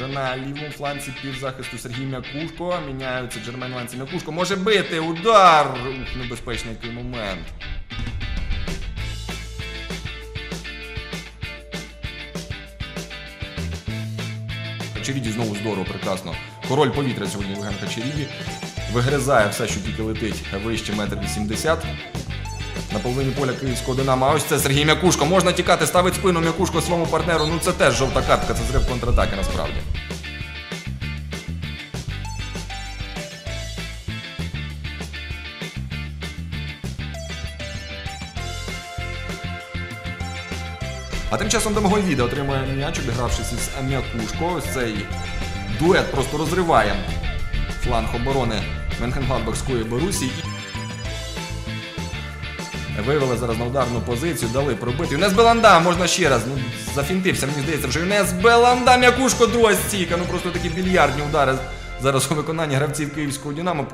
Вже на лівому фланці півзахисту Сергій Мякушко. Міняються Джермен Ланці. Мякушко може бити. Удар! Ух, небезпечний який момент. Хачеріді знову здорово, прекрасно. Король повітря сьогодні Євген Хачеріді. Вигризає все, що тільки летить вище метр вісімдесят. На половині поля київського динамо. А ось це Сергій Мякушко. Можна тікати, ставить спину Мякушко своєму партнеру. Ну це теж жовта картка, це зрив контратаки насправді. А тим часом Демогойвіда отримує м'яч, обігравшись із Мякушко. Цей дует просто розриває фланг оборони Менхенгладбахської Борусі. Вивели зараз на ударну позицію, дали пробити. Юнес Беланда, можна ще раз. Ну, зафінтився, мені здається, вже Юнес Беланда, м'якушко, друга стійка. Ну просто такі більярдні удари зараз у виконанні гравців київського Динамо.